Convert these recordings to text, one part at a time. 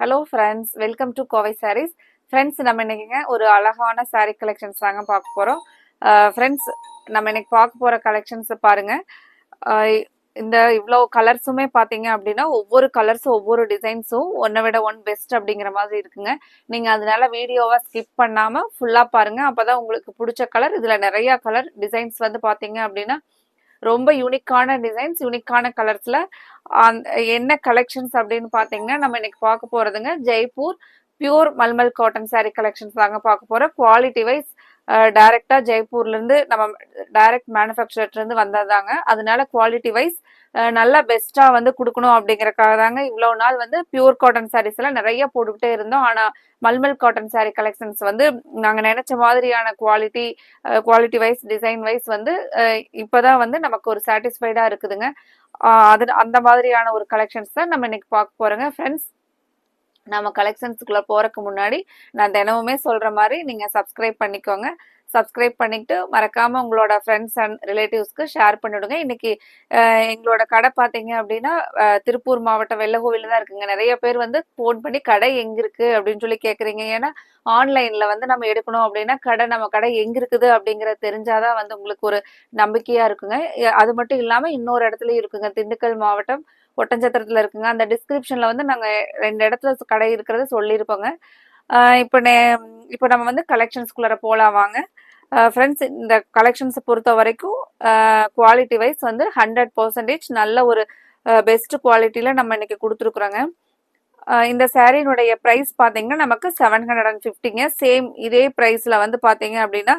Hello friends welcome to Kovai Sarees friends நம்ம இன்னைக்குங்க ஒரு அழகான சாரீ கலெக்ஷன்ஸ் தாங்க பார்க்க போகிறோம் ஃப்ரெண்ட்ஸ் நம்ம இன்னைக்கு பார்க்க போகிற கலெக்ஷன்ஸ் பாருங்கள் இந்த இவ்வளோ கலர்ஸுமே பார்த்தீங்க அப்படின்னா ஒவ்வொரு கலர்ஸும் ஒவ்வொரு டிசைன்ஸும் ஒன்றை விட ஒன் பெஸ்ட் அப்படிங்கிற மாதிரி இருக்குங்க. நீங்கள் அதனால வீடியோவை ஸ்கிப் பண்ணாமல் ஃபுல்லாக பாருங்கள் அப்போ தான் உங்களுக்கு பிடிச்ச கலர் இதில் நிறையா கலர் டிசைன்ஸ் வந்து பார்த்தீங்க அப்படின்னா ரொம்ப யூனிக்கான டிசைன்ஸ் யூனிக்கான கலர்ஸ்ல என்ன கலெக்ஷன்ஸ் அப்படின்னு பாத்தீங்கன்னா நம்ம இன்னைக்கு பார்க்க போறதுங்க Jaipur pure mulmul cotton saree collections தாங்க பார்க்க போறோம். குவாலிட்டி வைஸ் டைரக்டா ஜெய்ப்பூர்ல இருந்து நம்ம டைரக்ட் மேனுஃபேக்சர்ல இருந்து வந்ததாங்க அதனால குவாலிட்டி வைஸ் நல்லா பெஸ்ட்டாக வந்து கொடுக்கணும் அப்படிங்கறக்காக தாங்க இவ்வளோ நாள் வந்து பியூர் காட்டன் சாரீஸ் எல்லாம் நிறைய போட்டுக்கிட்டே இருந்தோம். ஆனால் மல்மல் காட்டன் சாரீ கலெக்ஷன்ஸ் வந்து நாங்கள் நினைச்ச மாதிரியான quality quality wise design wise வந்து இப்போதான் வந்து நமக்கு ஒரு சாட்டிஸ்ஃபைடாக இருக்குதுங்க. அது அந்த மாதிரியான ஒரு கலெக்ஷன்ஸ் தான் நம்ம இன்னைக்கு பார்க்க போறோங்க. ஃப்ரெண்ட்ஸ் நம்ம கலெக்ஷன்ஸுக்குள்ளே போகிறக்கு முன்னாடி நான் தினமுமே சொல்கிற மாதிரி நீங்கள் சப்ஸ்கிரைப் பண்ணிக்கோங்க. சப்ஸ்கிரைப் பண்ணிட்டு மறக்காமல் உங்களோட ஃப்ரெண்ட்ஸ் அண்ட் ரிலேட்டிவ்ஸ்க்கு ஷேர் பண்ணிவிடுங்க இன்றைக்கி எங்களோட கடை பார்த்தீங்க அப்படின்னா திருப்பூர் மாவட்டம் வெள்ளகோவில தான் இருக்குங்க. நிறைய பேர் வந்து ஃபோன் பண்ணி கடை எங்கே இருக்குது அப்படின்னு சொல்லி கேட்குறீங்க ஏன்னா ஆன்லைனில் வந்து நம்ம எடுக்கணும் அப்படின்னா கடை நம்ம கடை எங்கே இருக்குது அப்படிங்கறது தெரிஞ்சாதான் வந்து உங்களுக்கு ஒரு நம்பிக்கையாக இருக்குங்க. அது மட்டும் இல்லாமல் இன்னொரு இடத்துலையும் இருக்குங்க. திண்டுக்கல் மாவட்டம் ஒட்டஞ்சத்திரத்தில் இருக்குங்க. அந்த டிஸ்கிரிப்ஷனில் வந்து நாங்கள் ரெண்டு இடத்துல கடை இருக்கிறத சொல்லியிருப்போங்க. இப்போ நே- இப்போ நம்ம வந்து கலெக்ஷன்ஸ்குள்ளார போகலாம் வாங்க. ஃப்ரெண்ட்ஸ் இந்த கலெக்ஷன்ஸை பொறுத்த வரைக்கும் குவாலிட்டி வைஸ் வந்து ஹண்ட்ரட் பர்சன்டேஜ் நல்ல ஒரு பெஸ்ட் குவாலிட்டியில் நம்ம இன்னைக்கு கொடுத்துருக்குறோங்க. இந்த சாரீனுடைய ப்ரைஸ் பார்த்தீங்கன்னா நமக்கு செவன் ஹண்ட்ரட் அண்ட் ஃபிஃப்டிங்க சேம் இதே ப்ரைஸில் வந்து பார்த்தீங்க அப்படின்னா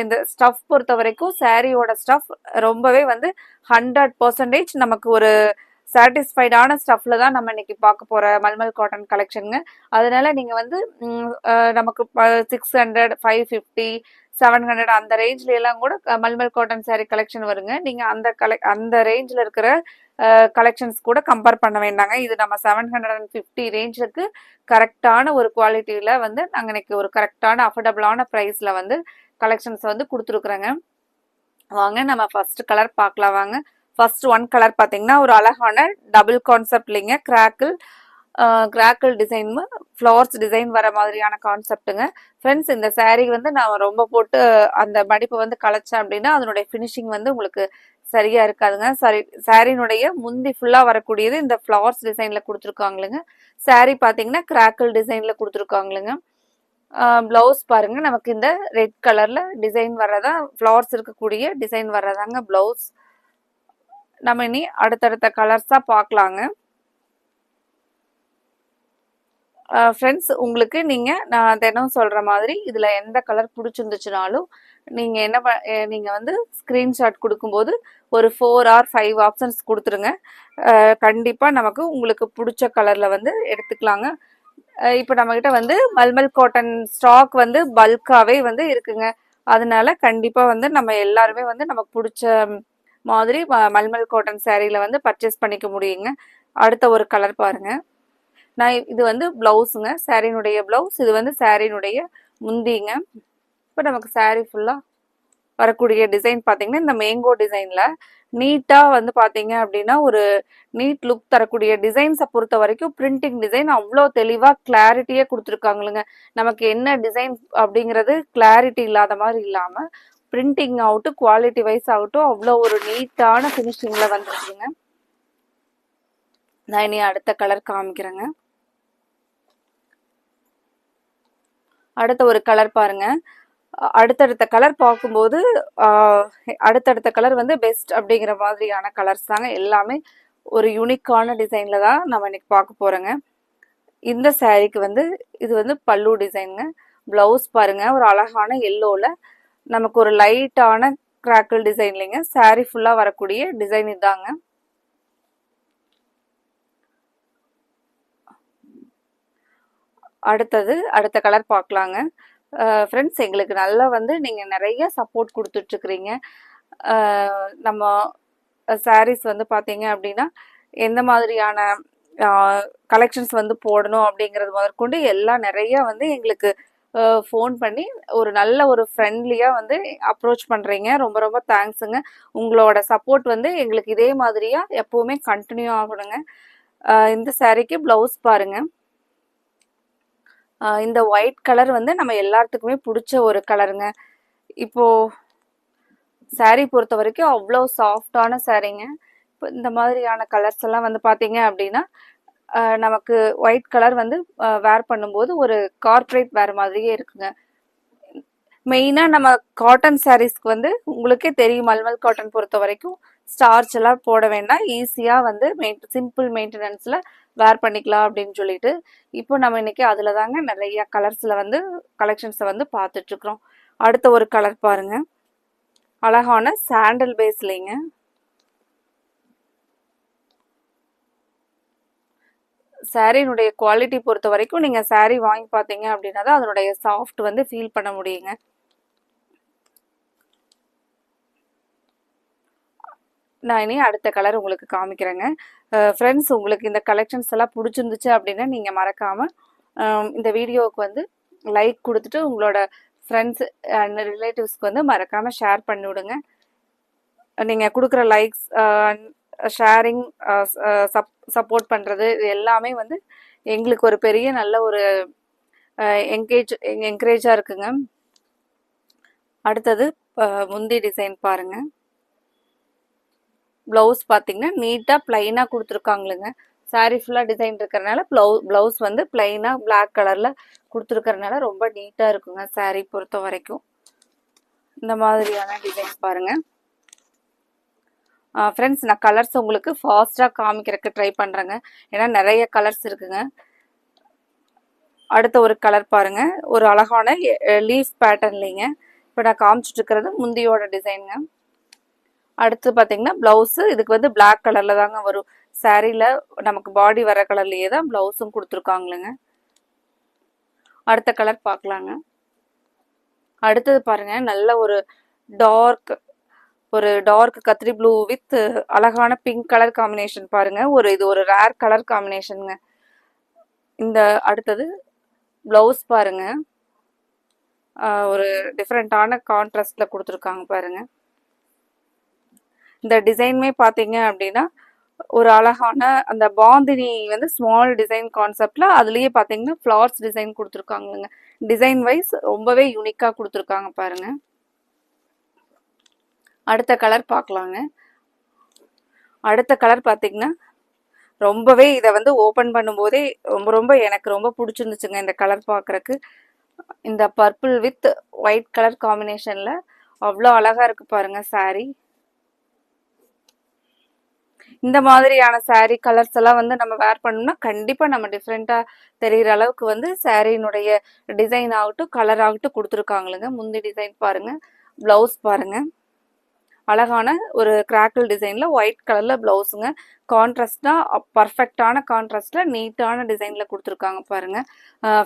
இந்த ஸ்டஃப் பொறுத்த வரைக்கும் சாரியோட ஸ்டஃப் ரொம்பவே வந்து ஹண்ட்ரட் பர்சன்டேஜ் நமக்கு ஒரு சாட்டிஸ்ஃபைடான ஸ்டஃப்பில் தான் நம்ம இன்னைக்கு பார்க்க போகிற மல்மல் காட்டன் கலெக்ஷனுங்க அதனால நீங்கள் வந்து நமக்கு six hundred five fifty seven hundred அந்த ரேஞ்சில் எல்லாம் கூட மல்மல் காட்டன் saree கலெக்ஷன் வருங்க. நீங்கள் அந்த கலெக் அந்த ரேஞ்சில் இருக்கிற கலெக்ஷன்ஸ் கூட கம்பேர் பண்ண வேண்டாங்க. இது நம்ம செவன் ஹண்ட்ரட் அண்ட் ஃபிஃப்டி ரேஞ்சுக்கு கரெக்டான ஒரு குவாலிட்டியில் வந்து நாங்கள் இன்னைக்கு ஒரு கரெக்டான அஃபோர்டபுளான ப்ரைஸில் வந்து கலெக்ஷன்ஸ் வந்து கொடுத்துருக்குறோங்க. வாங்க நம்ம ஃபர்ஸ்ட் கலர் பார்க்கலாம் வாங்க. ஃபர்ஸ்ட் ஒன் கலர் பார்த்தீங்கன்னா ஒரு அழகான double கான்செப்ட்லிங்க crackle crackle design flowers design வர மாதிரியான கான்செப்ட்டுங்க ஃப்ரெண்ட்ஸ் இந்த சாரீ வந்து நான் ரொம்ப போட்டு அந்த மடிப்பு வந்து கலைச்சேன் அப்படின்னா அதனுடைய ஃபினிஷிங் வந்து உங்களுக்கு சரியா இருக்காதுங்க. சாரி சாரினுடைய முந்தி ஃபுல்லா வரக்கூடியது இந்த ஃப்ளவர்ஸ் டிசைன்ல கொடுத்துருக்காங்களுங்க. சாரீ பார்த்தீங்கன்னா கிராக்கிள் டிசைன்ல கொடுத்துருக்காங்களுங்க. பிளவுஸ் பாருங்க. நமக்கு இந்த ரெட் கலர்ல டிசைன் வர்றதா ஃப்ளவர்ஸ் இருக்கக்கூடிய டிசைன் வர்றதாங்க பிளவுஸ் நம்ம இனி அடுத்தடுத்த கலர்ஸாக பார்க்கலாங்க. ஃப்ரெண்ட்ஸ் உங்களுக்கு நீங்கள் நான் தினம் சொல்கிற மாதிரி இதில் எந்த கலர் பிடிச்சிருந்துச்சுனாலும் நீங்கள் என்ன ப- நீங்கள் வந்து ஸ்க்ரீன்ஷாட் கொடுக்கும்போது ஒரு ஃபோர் ஆர் ஃபைவ் ஆப்ஷன்ஸ் கொடுத்துருங்க. கண்டிப்பாக நமக்கு உங்களுக்கு பிடிச்ச கலரில் வந்து எடுத்துக்கலாங்க. இப்போ நம்மக்கிட்ட வந்து மல்மல் காட்டன் ஸ்டாக் வந்து பல்காகவே வந்து இருக்குங்க. அதனால கண்டிப்பாக வந்து நம்ம எல்லாருமே வந்து நமக்கு பிடிச்ச மாதிரி ம- மல்மல் காட்டன் சேரீயில் வந்து பர்ச்சேஸ் பண்ணிக்க முடியுங்க. அடுத்த ஒரு கலர் பாருங்க. நான் இது வந்து பிளவுஸுங்க சாரீனுடைய பிளவுஸ் இது வந்து சாரீனுடைய முந்திங்க. இப்போ நமக்கு சாரீ ஃபுல்லாக வரக்கூடிய டிசைன் பார்த்தீங்கன்னா இந்த மேங்கோ டிசைனில் நீட்டாக வந்து பார்த்தீங்க அப்படின்னா ஒரு நீட் லுக் தரக்கூடிய டிசைன்ஸை பொறுத்த வரைக்கும் பிரிண்டிங் டிசைன் அவ்வளோ தெளிவாக கிளாரிட்டியே கொடுத்துருக்காங்களுங்க நமக்கு என்ன டிசைன் அப்படிங்கிறது கிளாரிட்டி இல்லாத மாதிரி இல்லாமல் பிரிண்டிங் ஆகட்டும் குவாலிட்டி வைஸ் ஆகட்டும் அவ்வளோ ஒரு நீட்டான ஃபினிஷிங்கில் வந்துருக்குங்க நான் இனி அடுத்த கலர் காமிக்கிறேங்க. அடுத்த ஒரு கலர் பாருங்க. அடுத்தடுத்த கலர் பார்க்கும்போது அடுத்தடுத்த கலர் வந்து பெஸ்ட் அப்படிங்கிற மாதிரியான கலர்ஸ் தாங்க. எல்லாமே ஒரு யூனிக்கான டிசைனில் தான் நம்ம இன்னைக்கு பார்க்க போறோங்க. இந்த சாரீக்கு வந்து இது வந்து பல்லு டிசைனுங்க ப்ளவுஸ் பாருங்க. ஒரு அழகான எல்லோவில் நமக்கு ஒரு லைட்டான கிராக்கிள் இல்லைங்க. saree ஃபுல்லாக வரக்கூடிய டிசைன் இதாங்க. அடுத்தது அடுத்த கலர் பார்க்கலாங்க. ஃப்ரெண்ட்ஸ் எங்களுக்கு நல்லா வந்து நீங்கள் நிறைய சப்போர்ட் கொடுத்துட்ருக்குறீங்க. நம்ம சாரீஸ் வந்து பார்த்தீங்க அப்படின்னா எந்த மாதிரியான கலெக்ஷன்ஸ் வந்து போடணும் அப்படிங்கிறது முதற்கொண்டு எல்லாம் நிறைய வந்து எங்களுக்கு ஃபோன் பண்ணி ஒரு நல்ல ஒரு ஃப்ரெண்ட்லியாக வந்து அப்ரோச் பண்ணுறீங்க ரொம்ப ரொம்ப தேங்க்ஸுங்க உங்களோட சப்போர்ட் வந்து எங்களுக்கு இதே மாதிரியாக எப்போவுமே கண்டினியூ ஆகணுங்க. இந்த சாரீக்கு ப்ளவுஸ் பாருங்க. இந்த ஒயிட் கலர் வந்து நம்ம எல்லாத்துக்குமே பிடிச்ச ஒரு கலருங்க இப்போது சாரீ பொறுத்த வரைக்கும் அவ்வளோ சாஃப்டான சாரீங்க இப்போ இந்த மாதிரியான கலர்ஸ் எல்லாம் வந்து பார்த்தீங்க அப்படின்னா நமக்கு ஒயிட் கலர் வந்து வேர் பண்ணும்போது ஒரு கார்ப்பரேட் வேர் மாதிரியே இருக்குங்க. மெயினாக நம்ம காட்டன் சாரீஸ்க்கு வந்து உங்களுக்கே தெரியும் மல்மல் காட்டன் பொறுத்த வரைக்கும் ஸ்டார்ச் எல்லாம் போட வேண்டாம். ஈஸியாக வந்து மெயின் சிம்பிள் மெயின்டெனன்ஸில் வேர் பண்ணிக்கலாம் அப்படின்னு சொல்லிட்டு இப்போ நம்ம இன்னைக்கு அதில் தாங்க நிறைய கலர்ஸில் வந்து கலெக்ஷன்ஸை வந்து பார்த்துட்ருக்குறோம் அடுத்த ஒரு கலர் பாருங்க. அழகான சாண்டல் பேஸ்லிங்க சாரீனுடைய குவாலிட்டி பொறுத்த வரைக்கும் நீங்கள் சாரீ வாங்கி பார்த்தீங்க அப்படின்னா தான் அதனுடைய சாஃப்ட் வந்து ஃபீல் பண்ண முடியுங்க. நான் இனி அடுத்த கலர் உங்களுக்கு காமிக்கிறேங்க. ஃப்ரெண்ட்ஸ் உங்களுக்கு இந்த கலெக்ஷன்ஸ் எல்லாம் பிடிச்சிருந்துச்சு அப்படின்னா நீங்கள் மறக்காமல் இந்த வீடியோவுக்கு வந்து லைக் கொடுத்துட்டு உங்களோட ஃப்ரெண்ட்ஸ் அண்ட் ரிலேட்டிவ்ஸ்க்கு வந்து மறக்காமல் ஷேர் பண்ணி விடுங்க. நீங்கள் கொடுக்குற லைக்ஸ் ஷேரிங் சப் சப்போர்ட் பண்ணுறது இது எல்லாமே வந்து எங்களுக்கு ஒரு பெரிய நல்ல ஒரு என்கேஜ் என்கரேஜாக இருக்குங்க. அடுத்தது முந்தி டிசைன் பாருங்க. ப்ளவுஸ் பார்த்தீங்கன்னா நீட்டாக ப்ளைனாக கொடுத்துருக்காங்களுங்க. சாரீ ஃபுல்லாக டிசைன் இருக்கிறனால ப்ளவு ப்ளவுஸ் வந்து ப்ளைனாக பிளாக் கலரில் கொடுத்துருக்கறனால ரொம்ப நீட்டாக இருக்குங்க சாரீ பொறுத்த வரைக்கும். இந்த மாதிரியான டிசைன் பாருங்கள் ஃப்ரெண்ட்ஸ் நான் கலர்ஸ் உங்களுக்கு ஃபாஸ்ட்டாக காமிக்கிறதுக்கு ட்ரை பண்ணுறேங்க ஏன்னா நிறைய கலர்ஸ் இருக்குங்க. அடுத்த ஒரு கலர் பாருங்கள் ஒரு அழகான லீஃப் பேட்டர்ன்லிங்க இப்போ நான் காமிச்சிட்டு இருக்கிறது முந்தியோட டிசைனுங்க அடுத்து பார்த்தீங்கன்னா ப்ளவுஸு இதுக்கு வந்து பிளாக் கலரில் தாங்க வரும். சாரியில் நமக்கு பாடி வர கலர்லேயே தான் ப்ளவுஸும் கொடுத்துருக்காங்களுங்க. அடுத்த கலர் பார்க்கலாங்க. அடுத்தது பாருங்க நல்ல ஒரு டார்க் ஒரு டார்க் கத்திரி ப்ளூ வித் அழகான பிங்க் கலர் காம்பினேஷன் பாருங்க. ஒரு இது ஒரு ரேர் கலர் காம்பினேஷனுங்க இந்த அடுத்தது ப்ளவுஸ் பாருங்க. ஒரு டிஃப்ரெண்ட்டான கான்ட்ராஸ்டில் கொடுத்துருக்காங்க பாருங்க. இந்த டிசைனுமே பார்த்தீங்க அப்படின்னா ஒரு அழகான அந்த பாந்தினி வந்து ஸ்மால் டிசைன் கான்செப்டில் அதுலேயே பார்த்தீங்கன்னா ஃப்ளார்ஸ் டிசைன் கொடுத்துருக்காங்கங்க. டிசைன் வைஸ் ரொம்பவே யூனிக்காக கொடுத்துருக்காங்க பாருங்கள் அடுத்த கலர் பார்க்கலாங்க. அடுத்த கலர் பார்த்தீங்கன்னா ரொம்பவே இதை வந்து ஓப்பன் பண்ணும்போதே ரொம்ப ரொம்ப எனக்கு ரொம்ப பிடிச்சிருந்துச்சுங்க இந்த கலர் பார்க்குறக்கு. இந்த பர்பிள் வித் ஒயிட் கலர் காம்பினேஷனில் அவ்வளோ அழகாக இருக்குது பாருங்க சாரீ இந்த மாதிரியான சாரீ கலர்ஸ் எல்லாம் வந்து நம்ம வேர் பண்ணோம்னா கண்டிப்பாக நம்ம டிஃப்ரெண்ட்டாக தெரிகிற அளவுக்கு வந்து சாரீனுடைய டிசைன் ஆகட்டும் கலர் ஆகட்டும் கொடுத்துருக்காங்களுங்க. முந்தி டிசைன் பாருங்கள் ப்ளவுஸ் பாருங்கள் அழகான ஒரு கிராக்கிள் டிசைனில் ஒயிட் கலரில் ப்ளவுஸுங்க கான்ட்ராஸ்டாக பர்ஃபெக்டான கான்ட்ராஸ்டில் நீட்டான டிசைனில் கொடுத்துருக்காங்க பாருங்கள்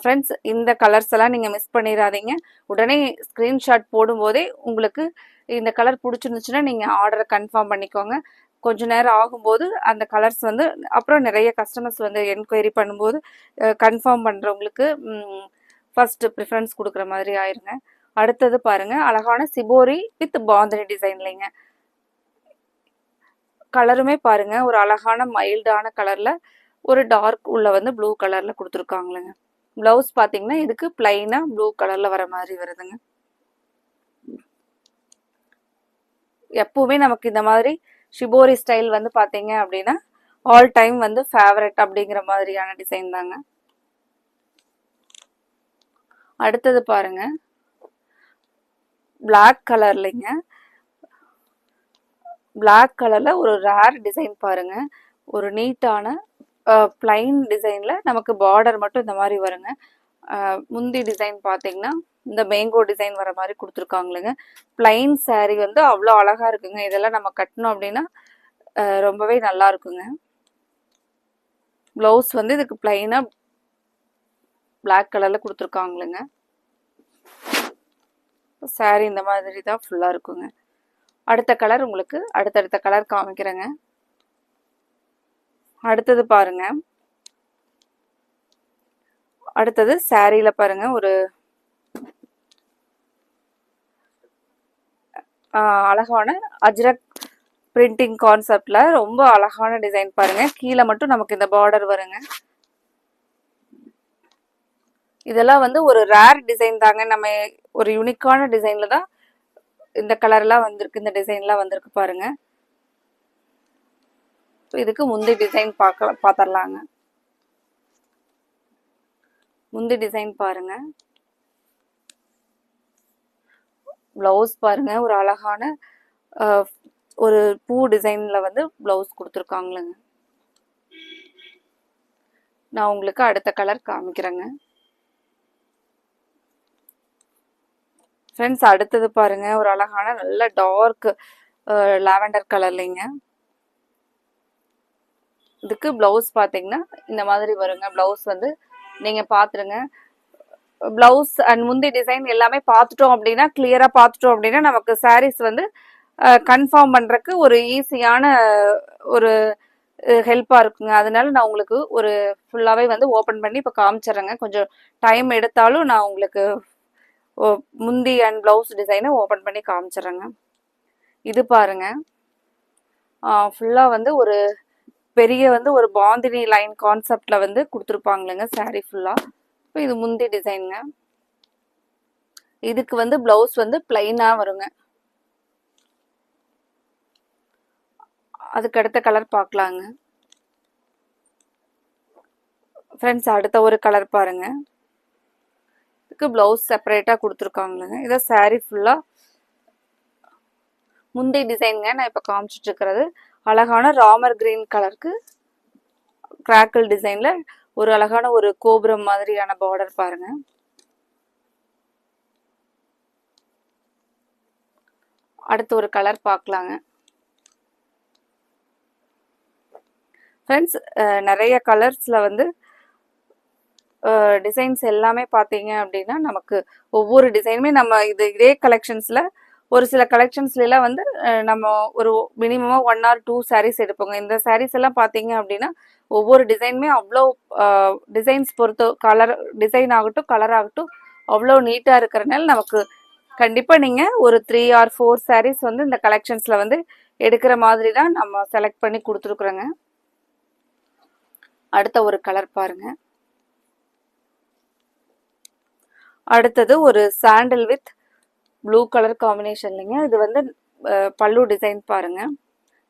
ஃப்ரெண்ட்ஸ் இந்த கலர்ஸ் எல்லாம் நீங்கள் மிஸ் பண்ணிடாதீங்க உடனே ஸ்க்ரீன்ஷாட் போடும்போதே உங்களுக்கு இந்த கலர் பிடிச்சிருந்துச்சுன்னா நீங்கள் ஆர்டரை கன்ஃபார்ம் பண்ணிக்கோங்க. கொஞ்ச நேரம் ஆகும்போது அந்த கலர்ஸ் வந்து அப்புறம் நிறைய கஸ்டமர்ஸ் வந்து என்கொயரி பண்ணும்போது கன்ஃபார்ம் பண்ணுறவங்களுக்கு ஃபஸ்ட்டு ப்ரிஃபரன்ஸ் கொடுக்குற மாதிரி ஆயிருங்க. அடுத்தது பாருங்க அழகான சிபோரி வித் பாந்தனி டிசைன்லைங்க கலருமே பாருங்க ஒரு அழகான மைல்டான கலர்ல ஒரு டார்க் உள்ள வந்து ப்ளூ கலர்ல கொடுத்துருக்காங்களேங்க பிளவுஸ் பாத்தீங்கன்னா இதுக்கு பிளைனா ப்ளூ கலர்ல வர மாதிரி வருதுங்க. எப்பவுமே நமக்கு இந்த மாதிரி ஷிபோரி ஸ்டைல் வந்து பாத்தீங்க அப்படின்னா ஆல் டைம் வந்து ஃபேவரட் அப்படிங்கிற மாதிரியான டிசைன் தாங்க. அடுத்தது பாருங்க Black கலர்லைங்க பிளாக் கலரில் ஒரு ரேர் டிசைன் பாருங்க. ஒரு நீட்டான பிளைன் டிசைனில் நமக்கு பார்டர் மட்டும் இந்த மாதிரி வருங்க. முந்தி டிசைன் பார்த்தீங்கன்னா இந்த மேங்கோ டிசைன் வர மாதிரி கொடுத்துருக்காங்களுங்க. பிளைன் சாரீ வந்து அவ்வளோ அழகாக இருக்குங்க. இதெல்லாம் நம்ம கட்டணும் அப்படின்னா ரொம்பவே நல்லா இருக்குங்க. ப்ளவுஸ் வந்து இதுக்கு பிளைனாக பிளாக் கலரில் கொடுத்துருக்காங்களுங்க. Saree இந்த மாதிரி தான் ஃபுல்லாக இருக்குங்க. அடுத்த கலர் உங்களுக்கு அடுத்தடுத்த கலர் காமிக்கிறேங்க. அடுத்தது பாருங்க. அடுத்தது சாரியில் பாருங்க ஒரு அழகான அஜ்ரக் பிரிண்டிங் கான்செப்ட்ல ரொம்ப அழகான டிசைன் பாருங்க. கீழே மட்டும் நமக்கு இந்த பார்டர் வருங்க. இதெல்லாம் வந்து ஒரு ரேர் டிசைன் தாங்க. நம்ம ஒரு யூனிக்கான டிசைன்ல தான் இந்த கலர்லாம் வந்திருக்கு. இந்த டிசைன்லாம் வந்திருக்கு பாருங்க. இதுக்கு முந்தி டிசைன் பார்க்கலாம் பார்த்துடலாங்க. முந்தி டிசைன் பாருங்க. ப்ளவுஸ் பாருங்க. ஒரு அழகான ஒரு பூ டிசைன்ல வந்து ப்ளவுஸ் கொடுத்துருக்காங்களுங்க நான் உங்களுக்கு அடுத்த கலர் காமிக்கிறேங்க. ஃப்ரெண்ட்ஸ் அடுத்தது பாருங்க. ஒரு அழகான நல்ல டார்க் லாவெண்டர் கலர்லைங்க இதுக்கு ப்ளவுஸ் பார்த்தீங்கன்னா இந்த மாதிரி வருங்க. ப்ளவுஸ் வந்து நீங்கள் பார்த்துருங்க ப்ளவுஸ் அண்ட் முந்தி டிசைன் எல்லாமே பார்த்துட்டோம் அப்படின்னா கிளியராக பார்த்துட்டோம் அப்படின்னா நமக்கு சாரீஸ் வந்து கன்ஃபார்ம் பண்ணுறக்கு ஒரு ஈஸியான ஒரு ஹெல்ப்பாக இருக்குங்க. அதனால நான் உங்களுக்கு ஒரு ஃபுல்லாகவே வந்து ஓப்பன் பண்ணி இப்போ காமிச்சிடுறேங்க கொஞ்சம் டைம் எடுத்தாலும் நான் உங்களுக்கு முந்தி அண்ட் ப்ளவுஸ் டிசைனை ஓப்பன் பண்ணி காமிச்சிடுறேங்க. இது பாருங்க. ஃபுல்லாக வந்து ஒரு பெரிய வந்து ஒரு பாந்தினி லைன் கான்செப்டில் வந்து கொடுத்துருப்பாங்களுங்க saree ஃபுல்லாக இப்போ இது முந்தி டிசைனுங்க இதுக்கு வந்து ப்ளவுஸ் வந்து பிளைனாக வருங்க. அதுக்கு அடுத்த கலர் பார்க்கலாங்க ஃப்ரெண்ட்ஸ் அடுத்த ஒரு கலர் பாருங்க. இதுக்கு பிளவுஸ் செப்பரேட்டாக கொடுத்துருக்காங்களுங்க இதை சாரீ ஃபுல்லாக முந்தி டிசைனுங்க நான் இப்போ காமிச்சிட்டு இருக்கிறது அழகான ராமர் கிரீன் கலருக்கு கிராக்கிள் டிசைனில் ஒரு அழகான ஒரு கோபுரம் மாதிரியான பார்டர் பாருங்க. அடுத்து ஒரு கலர் பார்க்கலாங்க ஃப்ரெண்ட்ஸ் நிறைய கலர்ஸ்ல வந்து டிசைன்ஸ் எல்லாமே பார்த்தீங்க அப்படின்னா நமக்கு ஒவ்வொரு டிசைனுமே நம்ம இது இதே கலெக்ஷன்ஸில் ஒரு சில கலெக்ஷன்ஸ்லாம் வந்து நம்ம ஒரு மினிமமாக ஒன் ஆர் டூ சாரீஸ் எடுப்போங்க. இந்த சாரீஸ் எல்லாம் பார்த்தீங்க அப்படின்னா ஒவ்வொரு டிசைனுமே அவ்வளோ டிசைன்ஸ் பொறுத்து கலர் டிசைன் ஆகட்டும் கலர் ஆகட்டும் அவ்வளோ நீட்டாக இருக்கிறனால நமக்கு கண்டிப்பாக நீங்கள் ஒரு த்ரீ ஆர் ஃபோர் சாரீஸ் வந்து இந்த கலெக்ஷன்ஸில் வந்து எடுக்கிற மாதிரி தான் நம்ம செலக்ட் பண்ணி கொடுத்துருக்குறோங்க. அடுத்த ஒரு கலர் பாருங்கள் அடுத்தது ஒரு சாண்டில் வித் ப்ளூ கலர் காம்பினேஷன்லைங்க இது வந்து பல்லு டிசைன் பாருங்க.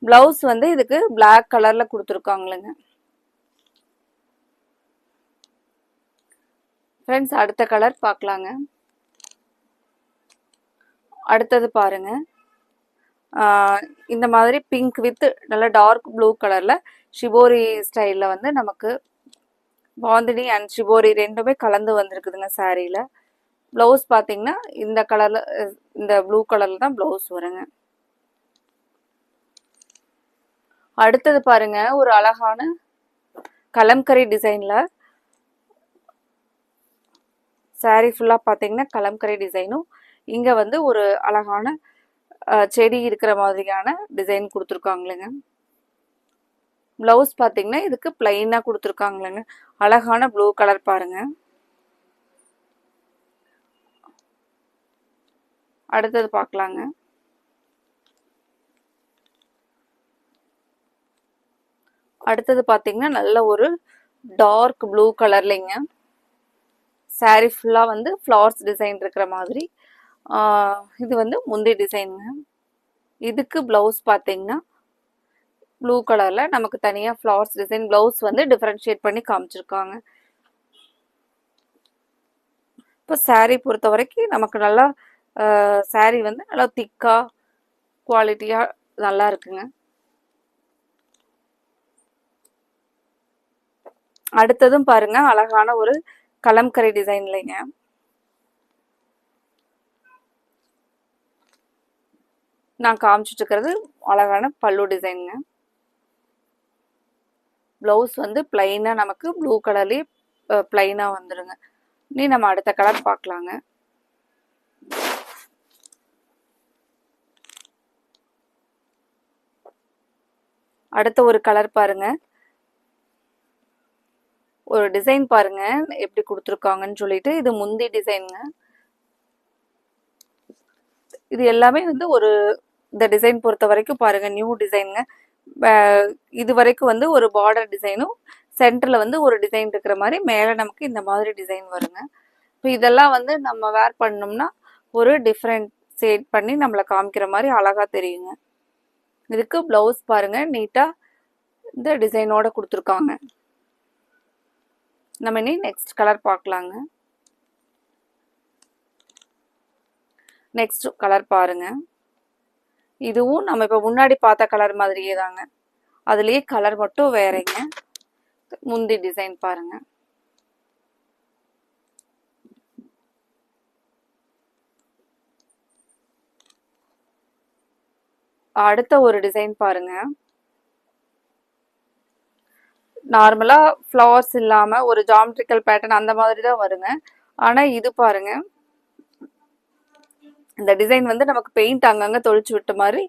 பிளவுஸ் வந்து இதுக்கு பிளாக் கலர்ல கொடுத்துருக்காங்களுங்க ஃப்ரெண்ட்ஸ் அடுத்த கலர் பார்க்கலாங்க அடுத்தது பாருங்க. இந்த மாதிரி பிங்க் வித் நல்ல டார்க் ப்ளூ கலரில் ஷிபோரி ஸ்டைலில் வந்து நமக்கு பாந்தினி அண்ட் ஷிபோரி ரெண்டுமே கலந்து வந்திருக்குதுங்க சாரியில் ப்ளவுஸ் பார்த்தீங்கன்னா இந்த கலரில் இந்த ப்ளூ கலரில் தான் ப்ளவுஸ் வருங்க. அடுத்தது பாருங்க ஒரு அழகான கலம்கரி டிசைனில் saree ஃபுல்லாக பார்த்தீங்கன்னா கலம்கரி டிசைனும் இங்கே வந்து ஒரு அழகான செடி இருக்கிற மாதிரியான டிசைன் கொடுத்துருக்காங்களேங்க. ப்ளவுஸ் பார்த்தீங்கன்னா இதுக்கு பிளைனாக கொடுத்துருக்காங்களேங்க. அழகான ப்ளூ கலர் பாருங்கள் அடுத்தது பார்க்கலாங்க. அடுத்தது பார்த்தீங்கன்னா நல்ல ஒரு டார்க் ப்ளூ கலர்லைங்க saree ஃபுல்லாக வந்து ஃப்ளவர்ஸ் டிசைன் இருக்கிற மாதிரி. இது வந்து முந்தி டிசைனுங்க இதுக்கு ப்ளவுஸ் பார்த்தீங்கன்னா ப்ளூ கலரில் நமக்கு தனியாக ஃப்ளவர்ஸ் டிசைன் ப்ளவுஸ் வந்து டிஃப்ரென்ஷியேட் பண்ணி காமிச்சிருக்காங்க. இப்போ சாரீ பொறுத்த வரைக்கும் நமக்கு நல்லா saree வந்து நல்லா திக்காக குவாலிட்டியாக நல்லா இருக்குங்க. அடுத்ததும் பாருங்க அழகான ஒரு கலம்கரி டிசைன்லைங்க நான் காமிச்சிட்டு இருக்கிறது அழகான பல்லு டிசைனுங்க ப்ளவுஸ் வந்து பிளைனாக நமக்கு ப்ளூ கலர்லேயே பிளைனாக வந்துடுங்க நீ நம்ம அடுத்த கலர் பார்க்கலாங்க. அடுத்த ஒரு கலர் பாருங்க. ஒரு டிசைன் பாருங்க எப்படி கொடுத்துருக்காங்கன்னு சொல்லிட்டு இது முந்தி டிசைனுங்க இது எல்லாமே வந்து ஒரு இந்த டிசைன் பொறுத்த வரைக்கும் பாருங்க நியூ டிசைனுங்க இது வரைக்கும் வந்து ஒரு பார்டர் டிசைனும் சென்டர்ல வந்து ஒரு டிசைன் இருக்கிற மாதிரி மேலே நமக்கு இந்த மாதிரி டிசைன் வருங்க. இப்போ இதெல்லாம் வந்து நம்ம வேர் பண்ணோம்னா ஒரு டிஃப்ரெண்ட் சேட் பண்ணி நம்மளை காமிக்கிற மாதிரி அழகாக தெரியுங்க. இதுக்கு ப்ளவுஸ் பாருங்க நீட்டா இந்த டிசைனோட கொடுத்துருக்காங்க. நம்ம இனி நெக்ஸ்ட் கலர் பார்க்கலாங்க நெக்ஸ்ட் கலர் பாருங்க. இதுவும் நம்ம இப்போ முன்னாடி பார்த்த கலர் மாதிரியே தாங்க. அதுலயே கலர் மட்டும் வேறங்க. முந்தி டிசைன் பாருங்க. அடுத்த ஒரு டிசைன் பாருங்க. நார்மலாக ஃப்ளவர்ஸ் இல்லாமல் ஒரு ஜாமெட்ரிக்கல் பேட்டர்ன் அந்த மாதிரி தான் வருங்க. ஆனால் இது பாருங்க. இந்த டிசைன் வந்து நமக்கு பெயிண்ட் அங்கங்கே தொழிச்சு விட்ட மாதிரி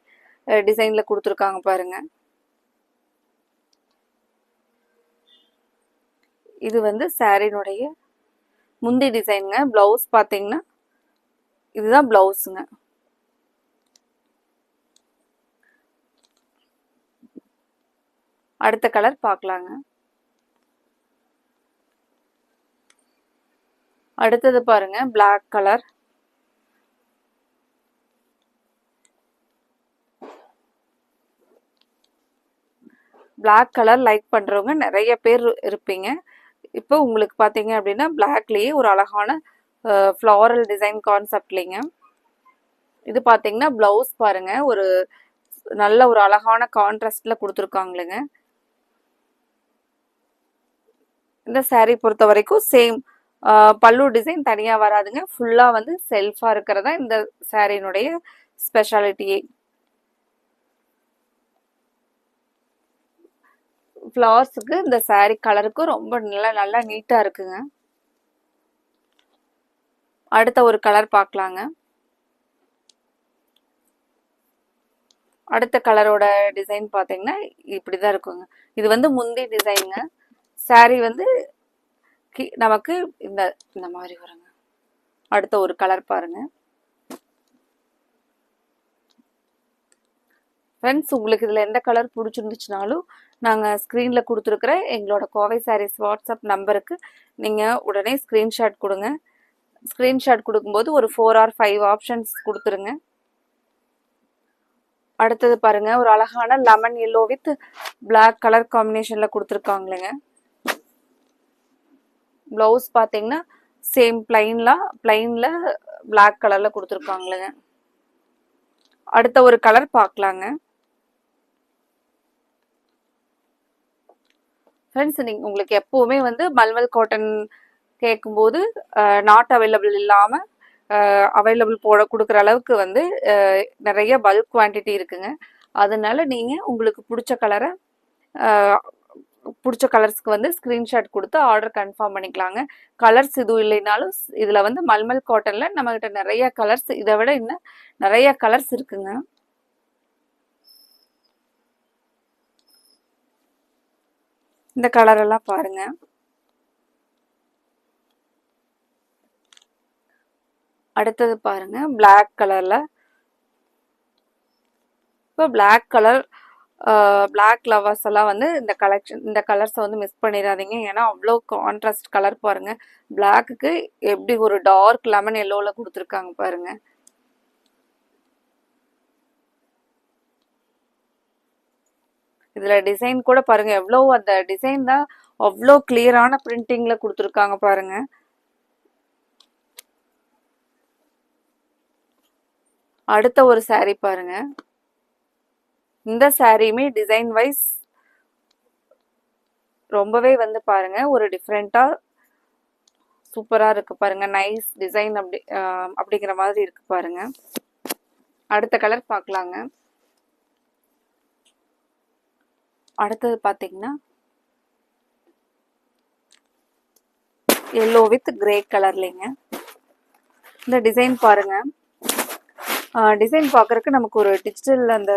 டிசைனில் கொடுத்துருக்காங்க பாருங்க. இது வந்து சாரீனுடைய முந்தி டிசைனுங்க ப்ளவுஸ் பார்த்தீங்கன்னா இதுதான் ப்ளவுஸுங்க அடுத்த கலர் பார்க்கலாங்க. அடுத்தது பாருங்க black colour black colour like பண்ணுறவங்க நிறைய பேர் இருப்பீங்க. இப்போ உங்களுக்கு பார்த்தீங்க அப்படின்னா பிளாக்லேயே ஒரு அழகான ஃப்ளாரல் டிசைன் கான்செப்ட்லிங்க இது பார்த்தீங்கன்னா ப்ளவுஸ் பாருங்கள் ஒரு நல்ல ஒரு அழகான கான்ட்ராஸ்டில் கொடுத்துருக்காங்களுங்க இந்த சாரீ பொறுத்த வரைக்கும் சேம் பல்லு டிசைன் தனியாக வராதுங்க. ஃபுல்லா வந்து செல்ஃபா இருக்கிறதா இந்த சாரீனுடைய ஸ்பெஷாலிட்டியே ஃப்ளவர்ஸுக்கு இந்த சாரீ கலருக்கும் ரொம்ப நல்லா நல்லா நீட்டாக இருக்குங்க. அடுத்த ஒரு கலர் பார்க்கலாங்க. அடுத்த கலரோட டிசைன் பார்த்தீங்கன்னா இப்படிதான் இருக்குங்க. இது வந்து முந்தி டிசைனுங்க saree வந்து கி- நமக்கு இந்த இந்த மாதிரி வருங்க. அடுத்த ஒரு கலர் பாருங்க. ஃப்ரெண்ட்ஸ் உங்களுக்கு இதில் எந்த கலர் பிடிச்சிருந்துச்சுனாலும் நாங்கள் ஸ்க்ரீனில் கொடுத்துருக்குற எங்களோட கோவை சாரீஸ் வாட்ஸ்அப் நம்பருக்கு நீங்கள் உடனே ஸ்க்ரீன்ஷாட் கொடுங்க. ஸ்க்ரீன்ஷாட் கொடுக்கும்போது ஒரு ஃபோர் ஆர் ஃபைவ் ஆப்ஷன்ஸ் கொடுத்துருங்க. அடுத்தது பாருங்கள் ஒரு அழகான lemon yellow with black colour காம்பினேஷனில் கொடுத்துருக்காங்களேங்க. ப்ளவுஸ் பார்த்தீங்கன்னா சேம் பிளைன்ல பிளைனில் பிளாக் கலரில் கொடுத்துருக்காங்களேங்க அடுத்த ஒரு கலர் பார்க்கலாங்க ஃப்ரெண்ட்ஸ் நீங்கள் உங்களுக்கு எப்போவுமே வந்து மல்மல் காட்டன் கேட்கும்போது நாட் அவைலபிள் இல்லாமல் அவைலபிள் போட கொடுக்குற அளவுக்கு வந்து நிறைய பல்க் குவான்டிட்டி இருக்குங்க. அதனால நீங்கள் உங்களுக்கு பிடிச்ச கலரை பிடிச்ச கலர்ஸ்க்கு வந்து ஸ்க்ரீன்ஷாட் கொடுத்து ஆர்டர் கன்ஃபார்ம் பண்ணிக்கலாங்க. கலர்ஸ் எதுவும் இல்லைனாலும் இதில் வந்து மல்மல் காட்டனில் நம்மகிட்ட நிறைய கலர்ஸ் இதை விட இன்னும் நிறைய கலர்ஸ் இருக்குங்க. இந்த கலரெல்லாம் பாருங்க. அடுத்தது பாருங்க பிளாக் கலரில் இப்போ பிளாக் கலர் பிளாக் லவர்ஸ் எல்லாம் வந்து இந்த கலெக்ஷன் இந்த கலர்ஸை வந்து மிஸ் பண்ணிடாதீங்க ஏன்னா அவ்வளோ கான்ட்ராஸ்ட் கலர் பாருங்க. பிளாக்குக்கு எப்படி ஒரு டார்க் லெமன் எல்லோவில் கொடுத்துருக்காங்க பாருங்க. இதில் டிசைன் கூட பாருங்க. எவ்வளோ அந்த டிசைன் தான் அவ்வளோ கிளியரான பிரிண்டிங்கில் கொடுத்துருக்காங்க பாருங்க. அடுத்த ஒரு சாரீ பாருங்க. இந்த சாரியுமே டிசைன் வைஸ் ரொம்பவே வந்து பாருங்க ஒரு டிஃப்ரெண்டா சூப்பரா இருக்கு பாருங்க. நைஸ் டிசைன் அப்படி அப்படிங்கிற மாதிரி இருக்கு பாருங்க. அடுத்த கலர் பார்க்கலாங்க. அடுத்தது பாத்தீங்கன்னா எல்லோ வித் கிரே கலர்லேங்க இந்த டிசைன் பாருங்க. டிசைன் பார்க்குறக்கு நமக்கு ஒரு டிஜிட்டல் அந்த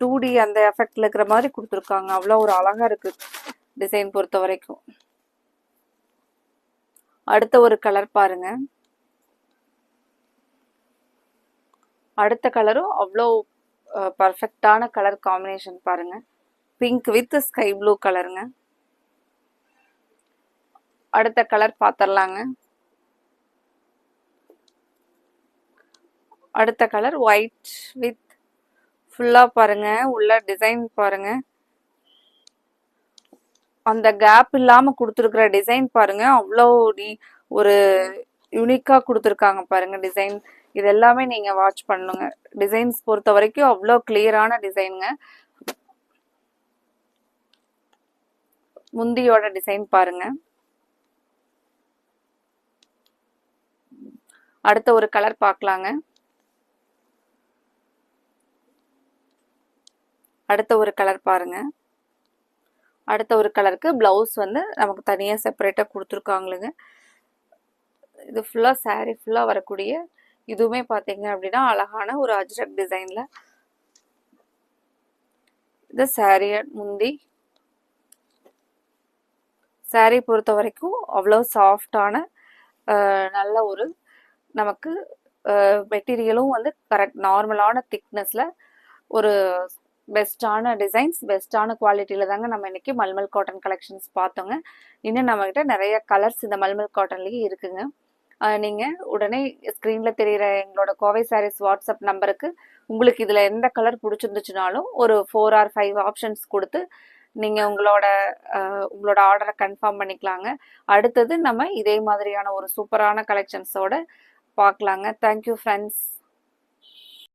டூ டி அந்த எஃபெக்டில் இருக்கிற மாதிரி கொடுத்துருக்காங்க. அவ்வளோ ஒரு அழகாக இருக்குது டிசைன் பொறுத்த வரைக்கும். அடுத்த ஒரு கலர் பாருங்க. அடுத்த கலரும் அவ்வளோ பர்ஃபெக்டான கலர் காம்பினேஷன் பாருங்க. பிங்க் வித் ஸ்கை ப்ளூ கலருங்க அடுத்த கலர் பார்த்துடலாங்க அடுத்த கலர் ஒயிட் வித் ஃபுல்லாக பாருங்க. உள்ள டிசைன் பாருங்க. அந்த கேப் இல்லாமல் கொடுத்துருக்குற டிசைன் பாருங்க. அவ்வளோ நீ- ஒரு யூனிக்காக கொடுத்துருக்காங்க பாருங்க டிசைன் இது எல்லாமே நீங்க வாட்ச் பண்ணுங்க. டிசைன்ஸ் பொறுத்த வரைக்கும் அவ்வளோ கிளியரான டிசைனுங்க முந்தியோட டிசைன் பாருங்க. அடுத்த ஒரு கலர் பார்க்கலாங்க அடுத்த ஒரு கலர் பாருங்கள் அடுத்த ஒரு கலருக்கு ப்ளவுஸ் வந்து நமக்கு தனியாக செப்பரேட்டாக கொடுத்துருக்காங்களுங்க. இது ஃபுல்லாக சேரீ ஃபுல்லாக வரக்கூடிய இதுவுமே பார்த்தீங்க அப்படின்னா அழகான ஒரு அஜ்ரக் டிசைனில் இது saree முந்தி saree பொறுத்த வரைக்கும் அவ்வளோ சாஃப்டான நல்ல ஒரு நமக்கு மெட்டீரியலும் வந்து கரெக்ட் நார்மலான திக்னஸில் ஒரு பெஸ்ட்டான டிசைன்ஸ் பெஸ்ட்டான குவாலிட்டியில் தாங்க நம்ம இன்றைக்கி மல்மல் காட்டன் கலெக்ஷன்ஸ் பார்த்தோங்க. இன்னும் நம்மக்கிட்ட நிறைய கலர்ஸ் இந்த மல்மல் காட்டன்லேயே இருக்குங்க. நீங்கள் உடனே ஸ்க்ரீனில் தெரிகிற எங்களோட கோவை சாரீஸ் வாட்ஸ்அப் நம்பருக்கு உங்களுக்கு இதில் எந்த கலர் பிடிச்சிருந்துச்சுனாலும் ஒரு ஃபோர் ஆர் ஃபைவ் ஆப்ஷன்ஸ் கொடுத்து நீங்கள் உங்களோட உங்களோட ஆர்டரை கன்ஃபார்ம் பண்ணிக்கலாங்க. அடுத்தது நம்ம இதே மாதிரியான ஒரு சூப்பரான கலெக்ஷன்ஸோட பார்க்கலாங்க. Thank you friends